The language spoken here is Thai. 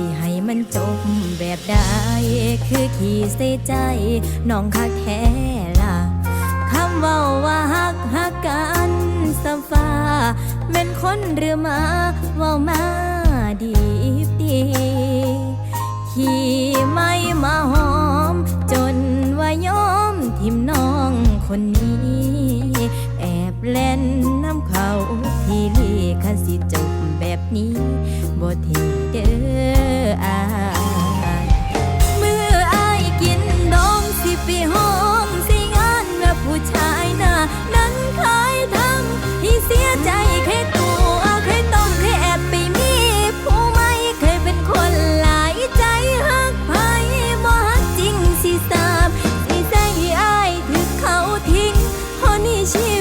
สิให้มันจบแบบใดคือขี่ใส่ใจน้องคักแท้ล่ะคำเว่าว่าฮักฮักกันสำฟ้าเป็นคนหรือมาเว่ามาดีดีขี่ไม่มาหอม จนว่ายอมทิมน้องคนนี้ แอบเล่นน้ำเขาที่ลีคันสิจบแบบนี้บ่ที 心。